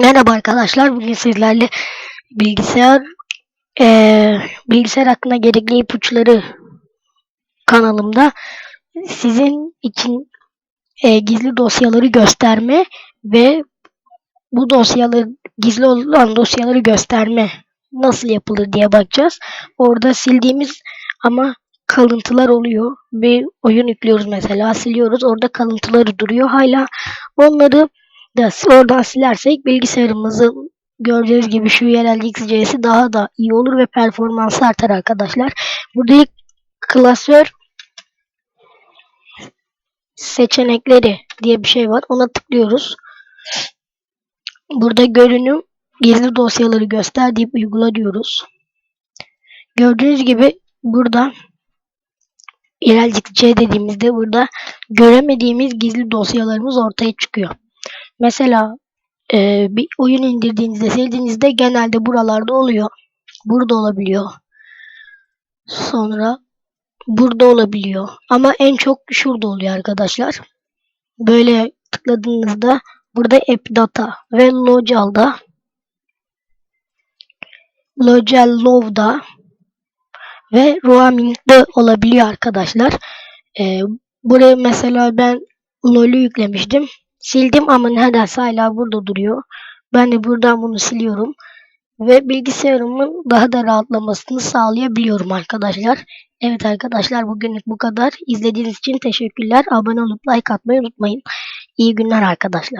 Merhaba arkadaşlar. Bugün sizlerle bilgisayar eee, bilgisayar hakkında gerekli ipuçları kanalımda sizin için eee, gizli dosyaları gösterme ve bu dosyaları gizli olan dosyaları gösterme nasıl yapılır diye bakacağız. Orada sildiğimiz ama kalıntılar oluyor. Bir oyun yüklüyoruz mesela siliyoruz. Orada kalıntıları duruyor hala. Onları da oradan silersek bilgisayarımızın gördüğünüz gibi şu yerel XC'si daha da iyi olur ve performansı artar arkadaşlar. Burada ilk klasör seçenekleri diye bir şey var. Ona tıklıyoruz. Burada görünüm gizli dosyaları göster deyip uygula diyoruz. Gördüğünüz gibi burada C dediğimizde burada göremediğimiz gizli dosyalarımız ortaya çıkıyor. Mesela e, bir oyun indirdiğinizde, sildiğinizde genelde buralarda oluyor. Burada olabiliyor. Sonra burada olabiliyor. Ama en çok şurada oluyor arkadaşlar. Böyle tıkladığınızda burada App Data ve Lojal'da Lojal Low'da ve Roaming'de olabiliyor arkadaşlar. Ee, buraya mesela ben LoL'ü yüklemiştim. Sildim ama nedense hala burada duruyor. Ben de buradan bunu siliyorum. Ve bilgisayarımın daha da rahatlamasını sağlayabiliyorum arkadaşlar. Evet arkadaşlar bugünlük bu kadar. İzlediğiniz için teşekkürler. Abone olup like atmayı unutmayın. İyi günler arkadaşlar.